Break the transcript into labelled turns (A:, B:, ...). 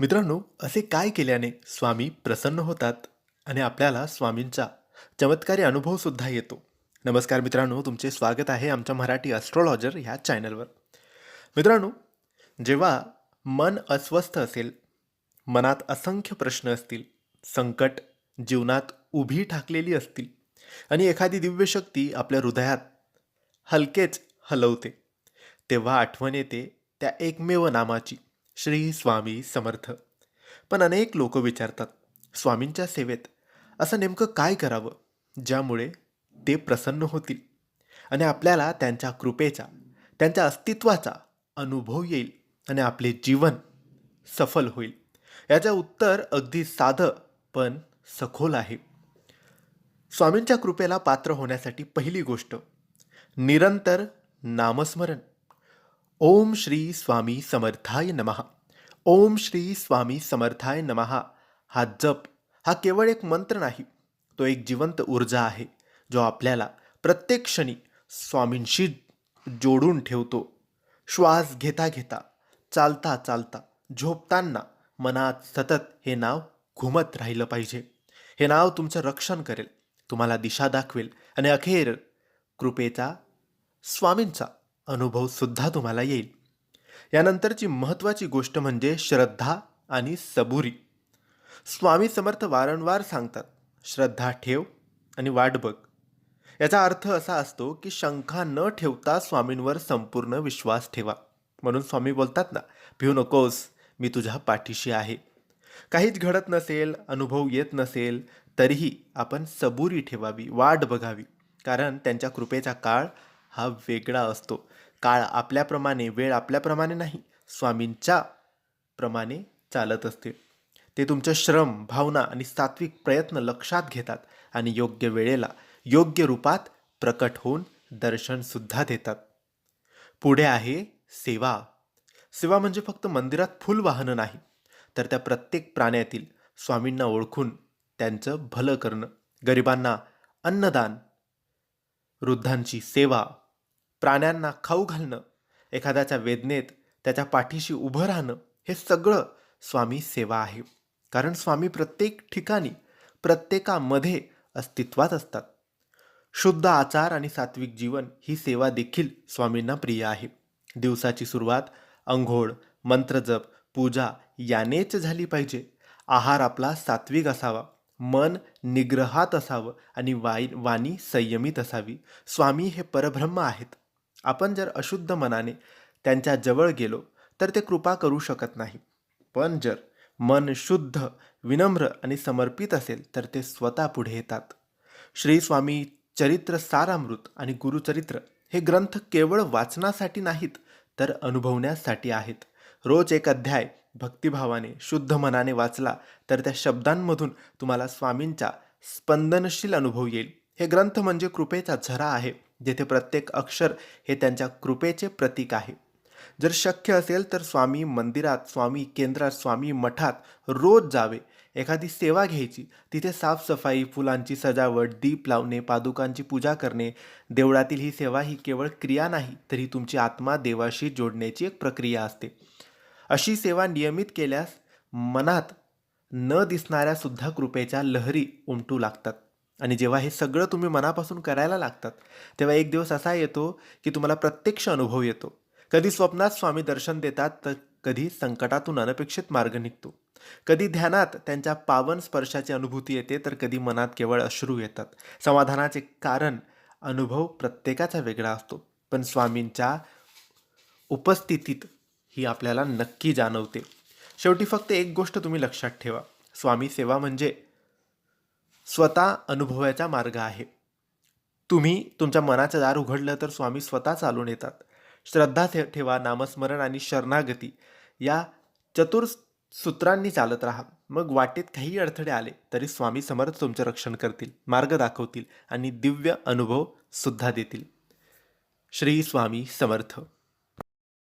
A: मित्रांनो असे काय केल्याने स्वामी प्रसन्न होतात आणि आपल्याला स्वामींचा चमत्कारी अनुभवसुद्धा येतो? नमस्कार मित्रांनो तुमचे स्वागत आहे आमच्या मराठी ॲस्ट्रॉलॉजर ह्या चॅनलवर मित्रांनो जेव्हा मन अस्वस्थ असेल मनात असंख्य प्रश्न असतील संकट जीवनात उभी ठाकलेली असतील आणि एखादी दिव्य शक्ती आपल्या हृदयात हलकेच हलवते तेव्हा आठवण येते त्या एकमेव नामाची. श्री स्वामी समर्थ. पण अनेक लोक विचारतात स्वामींच्या सेवेत असं नेमकं काय करावं? ज्यामुळे ते प्रसन्न होतील आणि आपल्याला त्यांच्या कृपेचा त्यांच्या अस्तित्वाचा अनुभव येईल आणि आपले जीवन सफल होईल. याचं उत्तर अगदी साधं पण सखोल आहे. स्वामींच्या कृपेला पात्र होण्यासाठी पहिली गोष्ट निरंतर नामस्मरण. ओम श्री स्वामी समर्थाय नमः. ओम श्री स्वामी समर्थाय नमः. हा जप हा केवळ एक मंत्र नाही तो एक जिवंत ऊर्जा आहे जो आपल्याला प्रत्येक क्षणी स्वामींशी जोडून ठेवतो. श्वास घेता घेता चालता चालता झोपताना मनात सतत हे नाव घुमत राहिलं पाहिजे. हे नाव तुमचं रक्षण करेल तुम्हाला दिशा दाखवेल आणि अखेर कृपेचा स्वामींचा अनुभवसुद्धा तुम्हाला येईल. यानंतरची महत्त्वाची गोष्ट म्हणजे श्रद्धा आणि सबुरी. स्वामी समर्थ वारंवार सांगतात श्रद्धा ठेव आणि वाट बघ. याचा अर्थ असा असतो की शंका न ठेवता स्वामींवर संपूर्ण विश्वास ठेवा. म्हणून स्वामी बोलतात ना भिऊ नकोस मी तुझ्या पाठीशी आहे. काहीच घडत नसेल अनुभव येत नसेल तरीही आपण सबुरी ठेवावी वाट बघावी. कारण त्यांच्या कृपेचा काळ हा वेगळा असतो. काळ आपल्याप्रमाणे वेळ आपल्याप्रमाणे नाही स्वामींच्या प्रमाणे चालत असते. ते तुमच्या श्रम भावना आणि सात्विक प्रयत्न लक्षात घेतात आणि योग्य वेळेला योग्य रूपात प्रकट होऊन दर्शनसुद्धा देतात. पुढे आहे सेवा. सेवा म्हणजे फक्त मंदिरात फुल वाहनं नाही तर त्या प्रत्येक प्राण्यातील स्वामींना ओळखून त्यांचं भलं करणं गरिबांना अन्नदान वृद्धांची सेवा प्राण्यांना खाऊ घालणं एखाद्याच्या वेदनेत त्याच्या पाठीशी उभं राहणं हे सगळं स्वामी सेवा आहे. कारण स्वामी प्रत्येक ठिकाणी प्रत्येकामध्ये अस्तित्वात असतात. शुद्ध आचार आणि सात्विक जीवन ही सेवा देखील स्वामींना प्रिय आहे. दिवसाची सुरुवात अंघोळ मंत्रजप पूजा यानेच झाली पाहिजे. आहार आपला सात्विक असावा. मन निग्रहात असावं आणि वाई वाणी संयमित असावी. स्वामी हे परब्रह्म आहेत. आपण जर अशुद्ध मनाने त्यांच्या जवळ गेलो तर ते कृपा करू शकत नाही. पण जर मन शुद्ध विनम्र आणि समर्पित असेल तर ते स्वतः पुढे येतात. श्री स्वामी चरित्र सारामृत आणि गुरुचरित्र हे ग्रंथ केवळ वाचनासाठी नाहीत तर अनुभवण्यासाठी आहेत. रोज एक अध्याय भक्तिभावाने शुद्ध मनाने वाचला तर त्या शब्दांमधून तुम्हाला स्वामींचा स्पंदनशील अनुभव येईल. हे ग्रंथ म्हणजे कृपेचा झरा आहे. जेथे प्रत्येक अक्षर हे त्यांच्या कृपेचे प्रतीक आहे. जर शक्य असेल तर स्वामी मंदिरात स्वामी केंद्रात स्वामी मठात रोज जावे. एखादी सेवा घ्यायची. तिथे साफसफाई फुलांची सजावट दीप लावणे पादुकांची पूजा करणे. देवळातील ही सेवा ही केवळ क्रिया नाही तर ही तुमची आत्मा देवाशी जोडण्याची एक प्रक्रिया असते. अशी सेवा नियमित केल्यास मनात न दिसणाऱ्या सुद्धा कृपेच्या लहरी उमटू लागतात. आणि जेव्हा हे सगळं तुम्ही मनापासून करायला लागतात तेव्हा एक दिवस असा येतो की तुम्हाला प्रत्यक्ष अनुभव येतो. कधी स्वप्नात स्वामी दर्शन देतात तर कधी संकटातून अनपेक्षित मार्ग निघतो. कधी ध्यानात त्यांच्या पावन स्पर्शाची अनुभूती येते तर कधी मनात केवळ अश्रू येतात. समाधानाचे कारण अनुभव प्रत्येकाचा वेगळा असतो. पण स्वामींच्या उपस्थितीत ही आपल्याला नक्की जाणवते. शेवटी फक्त एक गोष्ट तुम्ही लक्षात ठेवा. स्वामी सेवा म्हणजे स्वतः अनुभवाचा मार्ग आहे. तुम्ही तुमच्या मनाचं दार उघडलं तर स्वामी स्वतः चालून येतात. श्रद्धा ठेवा नामस्मरण आणि शरणागती. या चतुर सूत्रांनी चालत राहा. मग वाटेत काही अडथळे आले तरी स्वामी समर्थ तुमचं रक्षण करतील मार्ग दाखवतील आणि दिव्य अनुभव सुद्धा देतील. श्री स्वामी समर्थ.